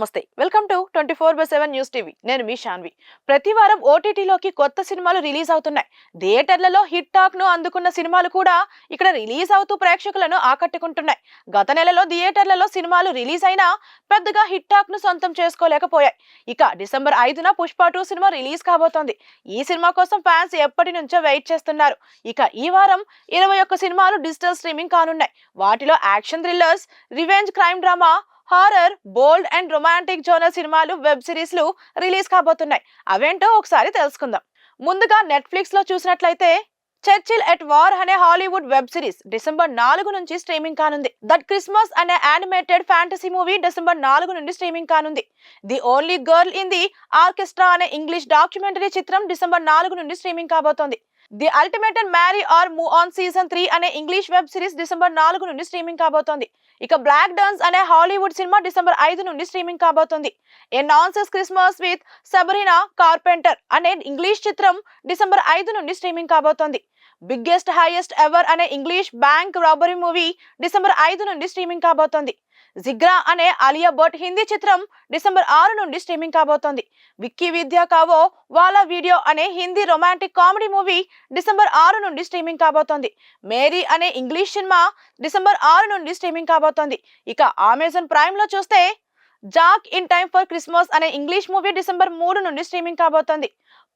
నమస్తే. Welcome to twenty four by seven news TV. నేను మీ షాన్వి ప్రతి వారం ఓటీటీలోకి కొత్త సినిమాలు రిలీజ్ అవుతున్నాయి. థియేటర్లలో హిట్ టాక్ను అందుకున్న సినిమాలు కూడా ఇక్కడ రిలీజ్ అవుతూ ప్రేక్షకులను ఆకట్టుకుంటున్నాయి. గత నెలలో థియేటర్లలో సినిమాలు రిలీజ్ అయినా పెద్దగా హిట్ టాక్ను సొంతం చేసుకోలేకపోయాయి. ఇక డిసెంబర్ ఐదున పుష్ప టూ సినిమా రిలీజ్ కాబోతోంది. ఈ సినిమా కోసం ఫ్యాన్స్ ఎప్పటి నుంచో వెయిట్ చేస్తున్నారు. ఇక ఈ వారం ఇరవై ఒక్క సినిమాలు డిజిటల్ స్ట్రీమింగ్ కానున్నాయి. వాటిలో action thrillers revenge crime drama horror bold and romantic genre సినిమాలు వెబ్ సిరీస్లు రిలీజ్ కాబోతున్నాయి. అవేంటో ఒకసారి తెలుసుకుందాం. ముందుగా నెట్ఫ్లిక్స్లో చూసినట్లయితే చర్చిల్ ఎట్ వార్ అనే హాలీవుడ్ వెబ్ సిరీస్ డిసెంబర్ నాలుగు నుంచి స్ట్రీమింగ్ కానుంది. దట్ క్రిస్మస్ అనే యానిమేటెడ్ ఫ్యాంటసీ మూవీ డిసెంబర్ నాలుగు నుండి స్ట్రీమింగ్ కానుంది. The only girl in the orchestra అనే ఇంగ్లీష్ డాక్యుమెంటరీ చిత్రం డిసెంబర్ నాలుగు నుండి స్ట్రీమింగ్ కాబోతోంది. The ultimatum marry or move on season three అనే ఇంగ్లీష్ వెబ్ సిరీస్ డిసెంబర్ నాలుగు నుండి స్ట్రీమింగ్ కాబోతోంది. ఇక బ్లాక్ డాన్స్ అనే హాలీవుడ్ సినిమా డిసెంబర్ ఐదు నుండి స్ట్రీమింగ్ కాబోతోంది. A nonsense Christmas with Sabrina Carpenter అనే ఇంగ్లీష్ చిత్రం డిసెంబర్ ఐదు నుండి స్ట్రీమింగ్ కాబోతోంది. బిగ్గెస్ట్ హైయెస్ట్ ఎవర్ అనే English bank robbery movie December ఐదు నుండి స్ట్రీమింగ్ కాబోతోంది. జిగ్రా అనే అలియా భట్ హిందీ చిత్రం డిసెంబర్ ఆరు నుండి స్ట్రీమింగ్ కాబోతోంది. విక్కీ విద్యా కావో వాలా వీడియో అనే Hindi romantic comedy movie December ఆరు నుండి స్ట్రీమింగ్ కాబోతోంది. మేరీ అనే ఇంగ్లీష్ సినిమా డిసెంబర్ ఆరు నుండి స్ట్రీమింగ్ కాబోతోంది. ఇక అమెజాన్ ప్రైమ్లో చూస్తే Jack in time for Christmas అనే ఇంగ్లీష్ మూవీ డిసెంబర్ మూడు నుండి స్ట్రీమింగ్ కాబోతోంది.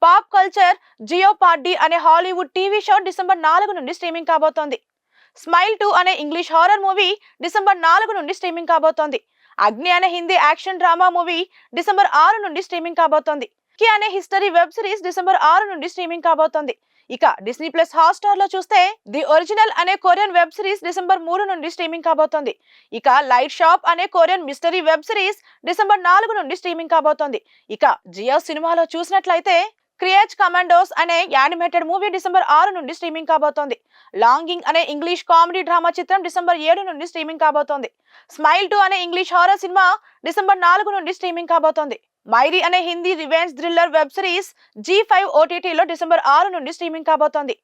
పాప్ కల్చర్ జియో పార్టీ అనే హాలీవుడ్ టీవీ షో డిసెంబర్ నాలుగు నుండి స్ట్రీమింగ్ కాబోతోంది. స్మైల్ టూ అనే ఇంగ్లీష్ హారర్ మూవీ డిసెంబర్ నాలుగు నుండి స్ట్రీమింగ్ కాబోతోంది. అగ్ని అనే Hindi action drama movie December ఆరు నుండి స్ట్రీమింగ్ కాబోతోంది. కి అనే హిస్టరీ వెబ్ సిరీస్ డిసెంబర్ ఆరు నుండి స్ట్రీమింగ్ కాబోతోంది. ఇక డిస్నీ ప్లస్ హాట్స్టార్లో చూస్తే ది ఒరిజినల్ అనే కొరియన్ వెబ్ సిరీస్ డిసెంబర్ మూడు నుండి స్ట్రీమింగ్ కాబోతోంది. ఇక లైట్ షాప్ అనే Korean mystery web series December నాలుగు నుండి స్ట్రీమింగ్ కాబోతోంది. ఇక జియో సినిమాలో చూసినట్లయితే క్రియేజ్ కమాండోస్ అనే యానిమేటెడ్ మూవీ డిసెంబర్ ఆరు నుండి స్ట్రీమింగ్ కాబోతోంది. లాంగింగ్ అనే ఇంగ్లీష్ కామెడీ డ్రామా చిత్రం డిసెంబర్ ఏడు నుండి స్ట్రీమింగ్ కాబోతోంది. స్మైల్ టూ అనే ఇంగ్లీష్ హారర్ సినిమా డిసెంబర్ నాలుగు నుండి స్ట్రీమింగ్ కాబోతోంది. మైరీ అనే Hindi revenge thriller web series ZEE five ఓటీటీలో డిసెంబర్ ఆరు నుండి స్ట్రీమింగ్ కాబోతోంది.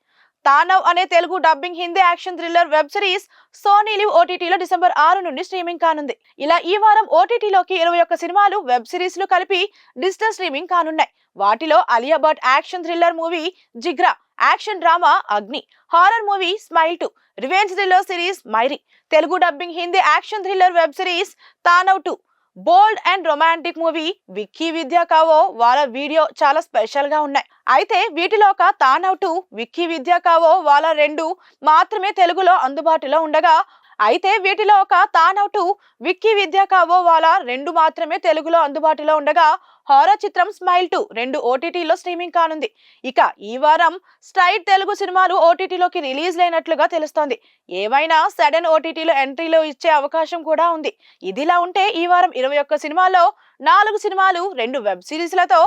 తానవ్ అనే Telugu dubbing Hindi action thriller web series Sony LIV ఓటీటీలో డిసెంబర్ ఆరు నుండి స్ట్రీమింగ్ కానుంది. ఇలా ఈ వారం ఓటీటీలోకి ఇరవై ఒక్క సినిమాలు వెబ్ సిరీస్లు కలిపి డిజిటల్ స్ట్రీమింగ్ కానున్నాయి. వాటిలో Alia Bhatt action thriller movie Jigra action drama Agni horror movie smile two revenge thriller series Mairi Telugu dubbing Hindi action thriller web series Tanaav two bold and romantic movie Vicky Vidya కావో వాళ్ళ video చాలా స్పెషల్గా ఉన్నాయి. అయితే వీటిలో ఒక తానవ్ విక్కీ విద్యా కావో వాళ్ళ రెండు మాత్రమే తెలుగులో అందుబాటులో ఉండగా అయితే వీటిలో ఒక తానవ్ విక్కీ విద్యా కావో వాళ్ళ రెండు మాత్రమే తెలుగులో అందుబాటులో ఉండగా హారర్ చిత్రం స్మైల్ టూ రెండు ఓటీటీలో స్ట్రీమింగ్ కానుంది. ఇక ఈ వారం స్ట్రైట్ తెలుగు సినిమాలు ఓటీటీలోకి రిలీజ్ లేనట్లుగా తెలుస్తోంది. ఏవైనా సడన్ ఓటీటీలో ఎంట్రీలో ఇచ్చే అవకాశం కూడా ఉంది. ఇదిలా ఉంటే ఈ వారం ఇరవై ఒక్క సినిమాల్లో నాలుగు సినిమాలు రెండు వెబ్ సిరీస్లతో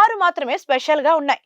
ఆరు మాత్రమే స్పెషల్గా ఉన్నాయి.